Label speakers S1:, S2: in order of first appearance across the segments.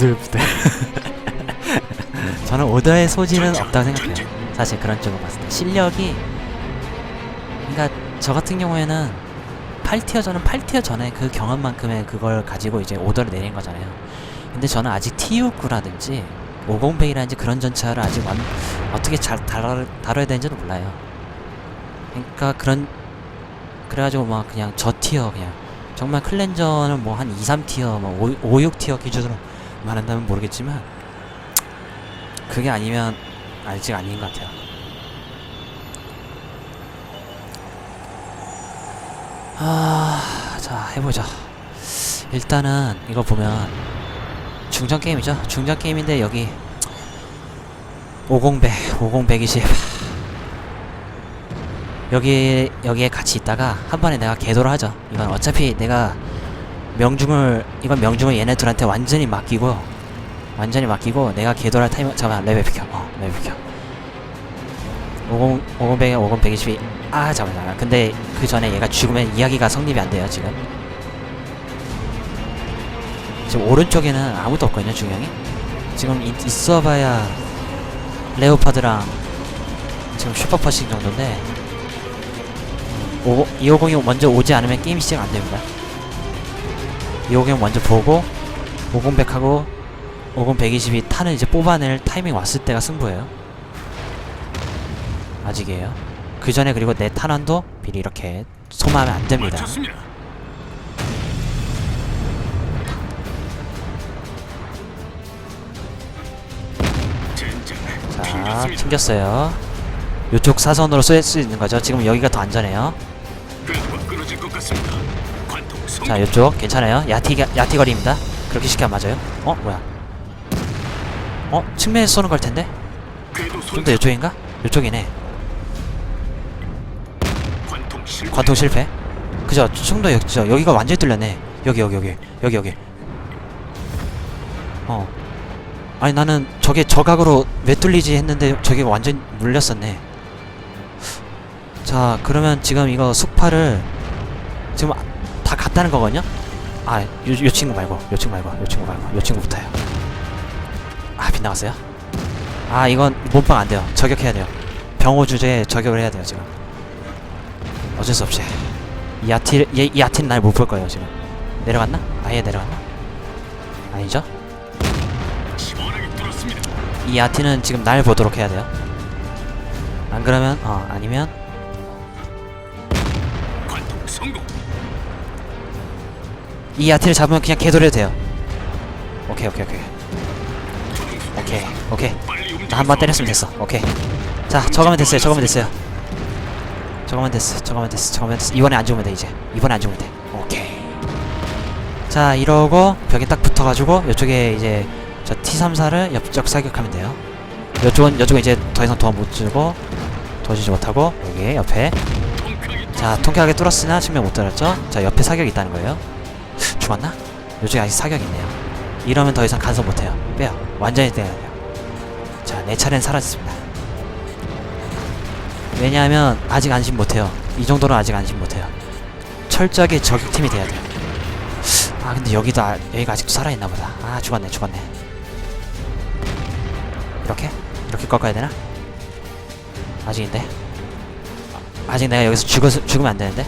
S1: 부들부들. 저는 오더의 소질은 없다고 생각해요. 사실 그런 쪽으로 봤을 때 실력이 그러니까 저 같은 경우에는 8티어 저는 8티어 전에 그 경험만큼의 그걸 가지고 이제 오더를 내린 거잖아요. 근데 저는 아직 T69라든지 50베이라든지 그런 전차를 아직 완, 어떻게 잘 다뤄, 다뤄야 되는지도 몰라요. 그러니까 그런 그래가지고 막 그냥 저 티어 그냥 정말 클렌저는 뭐 한 2, 3티어 뭐 5, 5 6티어 기준으로 말한다면 모르겠지만 그게 아니면 아직 아닌 것 같아요. 아, 자 해보자. 일단은 이거 보면 중전 게임이죠. 중전 게임인데 여기 50배, 50, 120 여기 여기에 같이 있다가 한 번에 내가 개도를 하죠. 이건 어차피 내가 명중을 이건 명중을 얘네 둘한테 완전히 맡기고 완전히 맡기고 내가 개도할 타이밍 잠깐만 레벨 비켜. 어 레벨 비켜. 50 50 100 50 122아 잠깐만 잠깐만. 근데 그 전에 얘가 죽으면 이야기가 성립이 안 돼요 지금. 지금 오른쪽에는 아무도 없거든요 중형이. 지금 있, 있어봐야 레오파드랑 지금 슈퍼퍼싱 정도인데 2502 먼저 오지 않으면 게임 시작 안 됩니다. 250 먼저 보고 50백하고 50 120이 탄을 이제 뽑아낼 타이밍 왔을 때가 승부예요. 아직이에요. 그 전에 그리고 내 탄환도 미리 이렇게 소모하면 안 됩니다.
S2: 맞췄습니다. 젠장
S1: 자. 튕겼어요. 이쪽 사선으로 쏠 수 있는 거죠. 지금 여기가 더 안전해요. 자, 이쪽 괜찮아요. 야티 야티 거리입니다. 그렇게 쉽게 안 맞아요. 어, 뭐야? 어, 측면에서 쏘는 걸 텐데. 좀
S2: 손.
S1: 더 이쪽인가? 이쪽이네.
S2: 관통 실패.
S1: 그죠? 충도 역죠. 여기가 완전히 뚫렸네. 여기 여기 여기 여기 여기. 어. 아니 나는 저게 저각으로 왜 뚫리지 했는데 저게 완전 물렸었네. 자 그러면 지금 이거 숙파를 지금 다 갔다는 거거든요? 아, 요, 요 친구 말고, 요 친구 말고, 요 친구 말고, 요 친구부터요. 아, 빗나갔어요? 아, 이건 몸빵 안 돼요. 저격해야 돼요. 병호 주제에 저격을 해야 돼요, 지금. 어쩔 수 없이. 이 아티, 얘, 이 아티는 날 못 볼 거예요, 지금. 내려갔나? 아예 내려갔나? 아니죠? 이 아티는 지금 날 보도록 해야 돼요. 안 그러면, 어, 아니면. 이 아티를 잡으면 그냥 개돌해도 돼요. 오케이, 오케이, 오케이. 오케이, 오케이. 나 한 번 때렸으면 됐어. 오케이. 자, 저거면 됐어요. 저거면 됐어요. 저거면 됐어. 저거면 됐어. 저거면 됐어. 이번에 안 죽으면 돼, 이제. 이번에 안 죽으면 돼. 오케이. 자, 이러고 벽에 딱 붙어가지고 이쪽에 이제 저 T34를 옆쪽 사격하면 돼요. 이쪽은 이쪽은 이제 더 이상 도움 못 주고 도와주지 못하고 여기 옆에 자 통쾌하게 뚫었으나 측면 못 뚫었죠. 자 옆에 사격 이 있다는 거예요. 죽었나? 이쪽에 아직 사격 이 있네요. 이러면 더 이상 간섭 못해요. 빼요. 완전히 떼야 돼요. 자, 내 차례는 사라졌습니다. 왜냐하면 아직 안심 못해요. 이 정도는 아직 안심 못해요. 철저하게 저격팀이 돼야 돼요. 아 근데 여기도 아, 여기가 아직도 살아있나 보다. 아 죽었네 죽었네. 이렇게? 이렇게 꺾어야 되나? 아직인데? 아, 아직 내가 여기서 죽어 죽으면 안 되는데?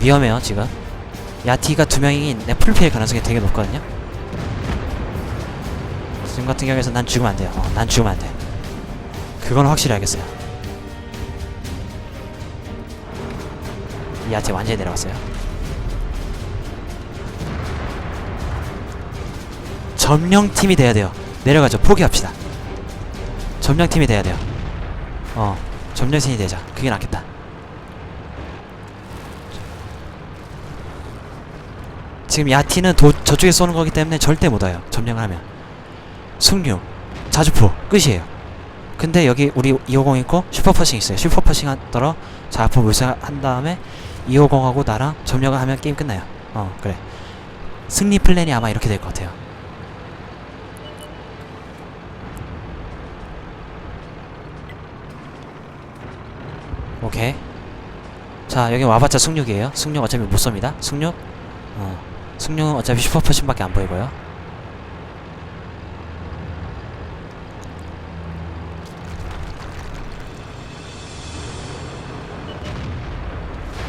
S1: 위험해요 지금. 야티가 두 명이 내 풀피일 가능성이 되게 높거든요. 지금 같은 경우에서 난 죽으면 안 돼요. 어, 난 죽으면 안 돼. 그건 확실히 알겠어요. 이 야티 완전히 내려갔어요. 점령팀이 돼야 돼요. 내려가죠. 포기합시다. 점령팀이 돼야 돼요. 어, 점령팀이 되자. 그게 낫겠다. 지금 야티는 도, 저쪽에 쏘는 거기 때문에 절대 못 와요. 점령을 하면. 승류, 자주포, 끝이에요. 근데 여기 우리 250 있고 슈퍼퍼싱 있어요. 슈퍼퍼싱 하더러 자포 물사한 다음에 250하고 나랑 점령을 하면 게임 끝나요. 어, 그래. 승리 플랜이 아마 이렇게 될 것 같아요. 오케이. 자, 여기 와봤자 승륙이에요. 승륙 어차피 못 쏩니다. 승륙. 어. 승룡은 어차피 슈퍼퍼신밖에 안 보이고요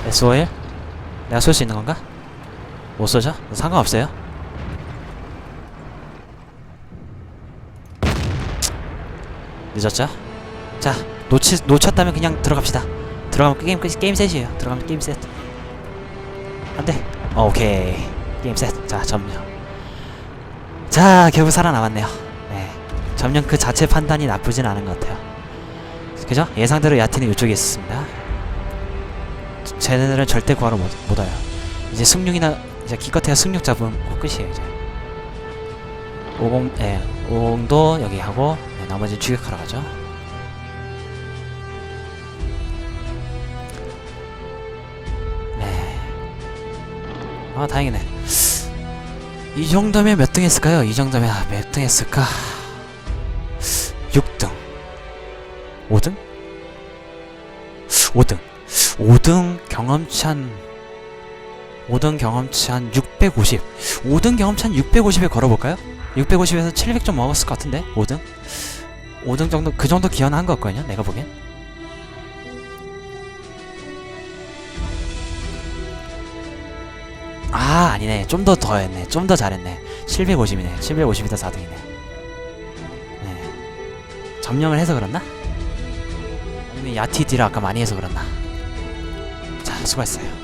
S1: 에스워일? 내가 쏠 수 있는 건가? 못 쏘죠? 상관없어요 늦었죠? 자 놓치, 놓쳤다면 그냥 들어갑시다 들어가면 게임, 게임 셋이에요 들어가면 게임 셋 안돼 어, 오케이 게임 셋. 자, 점령. 자, 결국 살아남았네요. 네. 점령 그 자체 판단이 나쁘진 않은 것 같아요. 그죠? 예상대로 야티는 이쪽에 있었습니다. 쟤네들은 절대 구하러 못, 못 와요. 이제 승룡이나 이제 기껏해야 승룡 잡으면 뭐 끝이에요 이제. 50, 예, 50도 여기 하고 네, 나머지 추격하러 가죠. 아 다행이네. 이 정도면 몇 등 했을까요? 이 정도면 아, 몇등 했을까? 6등. 5등? 5등. 5등 경험치 한 5등 경험치 한 650. 5등 경험치 한 650에 걸어볼까요? 650에서 700점 먹었을 것 같은데 5등? 5등 정도 그 정도 기여한 것 같거든요. 내가 보기엔. 아 아니네. 좀 더 더 했네. 좀 더 잘했네. 750이네. 750이다 4등이네. 네. 점령을 해서 그렇나? 아니면 야티 딜을 아까 많이 해서 그렇나? 자 수고했어요